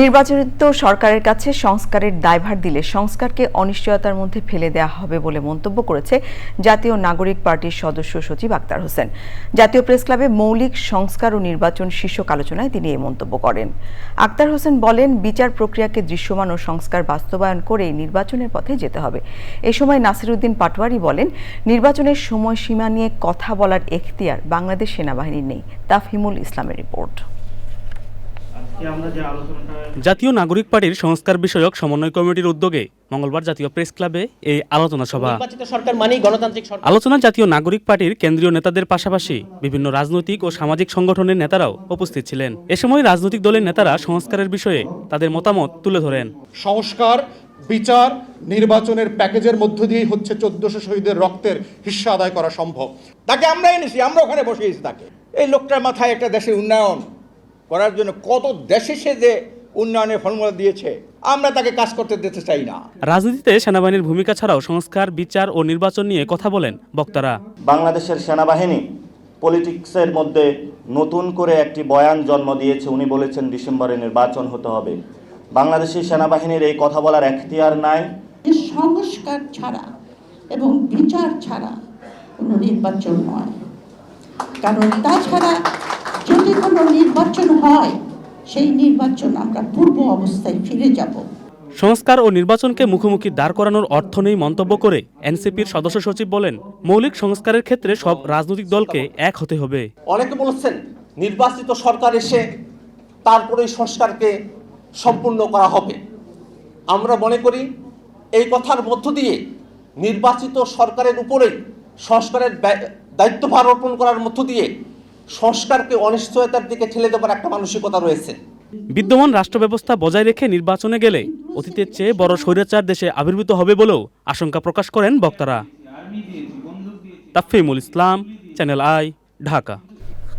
নির্বাচিত সরকারের কাছে সংস্কারের দায়ভার দিলে সংস্কারকে অনিশ্চয়তার মধ্যে ফেলে দেওয়া হবে বলে মন্তব্য করেছে জাতীয় নাগরিক পার্টির সদস্য সচিব আক্তার হোসেন। জাতীয় প্রেস ক্লাবে মৌলিক সংস্কার ও নির্বাচন শীর্ষক আলোচনায় তিনি এই মন্তব্য করেন। আক্তার হোসেন বলেন, বিচার প্রক্রিয়াকে দৃশ্যমান ও সংস্কার বাস্তবায়ন করে নির্বাচনের পথে যেতে হবে। এ সময় নাসিরুদ্দিন পাটোয়ারি বলেন, নির্বাচনের সময়সীমা নিয়ে কথা বলার এখতিয়ার বাংলাদেশ সেনাবাহিনীর নেই। তাফহিমুল ইসলামের রিপোর্ট। জাতীয় নাগরিক পার্টির সংস্কার বিষয়ক সমন্বয় কমিটির উদ্যোগে মঙ্গলবার জাতীয় প্রেস ক্লাবে এই আলোচনা সভা। নির্বাচিত সরকার মানেই গণতান্ত্রিক সরকার। আলোচনা জাতীয় নাগরিক পার্টির কেন্দ্রীয় নেতাদের পাশাপাশি বিভিন্ন রাজনৈতিক ও সামাজিক সংগঠনের নেতারাও উপস্থিত ছিলেন। এ সময় রাজনৈতিক দলের নেতারা সংস্কারের বিষয়ে তাদের মতামত তুলে ধরেন। সংস্কার বিচার নির্বাচনের প্যাকেজের মধ্য দিয়েই হচ্ছে চোদ্দশো শহীদের রক্তের হিস্সা আদায় করা সম্ভব। তাকে আমরা এনেছি আমরা ওখানে বসিয়েছি তাকে। এই লোকটার মাথায় একটা দেশের উন্নয়ন করার জন্য কত দেশে সে যে উন্নয়নের ফর্মুলা দিয়েছে আমরা তাকে কাজ করতে দিতে চাই না। রাজনীতিতে সেনাবাহিনীর ভূমিকা ছাড়াও সংস্কার বিচার ও নির্বাচন নিয়ে কথা বলেন বক্তারা। বাংলাদেশের সেনাবাহিনী পলিটিক্সের মধ্যে নতুন করে একটি বয়ান জন্ম দিয়েছে উনি বলেছেন ডিসেম্বরে নির্বাচন হতে হবে। বাংলাদেশের সেনাবাহিনীর এই কথা বলার এখতিয়ার নাই। সংস্কার ছাড়া এবং বিচার ছাড়া কোনো নির্বাচন নয়। কারণ তাছাড়া হয় সেই নির্বাচন আমরা পূর্ব অবস্থায় ফিরে যাব। সংস্কার ও নির্বাচনকে মুখোমুখি দাঁড় করানোর অর্থ নেই মন্তব্য করে এনসিপির সদস্য সচিব বলেন মৌলিক সংস্কারের ক্ষেত্রে সব রাজনৈতিক দলকে এক হতে হবে। অনেকে বলেছেন নির্বাচিত সরকার এসে তারপরে সংস্কারকে সম্পূর্ণ করা হবে। আমরা মনে করি এই কথার মধ্য দিয়ে নির্বাচিত সরকারের উপরে সংস্কারের দায়িত্বভার অর্পণ করার মধ্য দিয়ে সংস্কারকে অনিশ্চয়তার দিকে ঠেলে দেবার একটা মানসিকতা রয়েছে। বিদ্যমান রাষ্ট্র ব্যবস্থা বজায় রেখে নির্বাচনে গেলে অতীতের চেয়ে বড় স্বৈরাচার দেশে আবির্ভূত হবে বলেও আশঙ্কা প্রকাশ করেন বক্তারা। Tafimul Islam, channel I, Dhaka.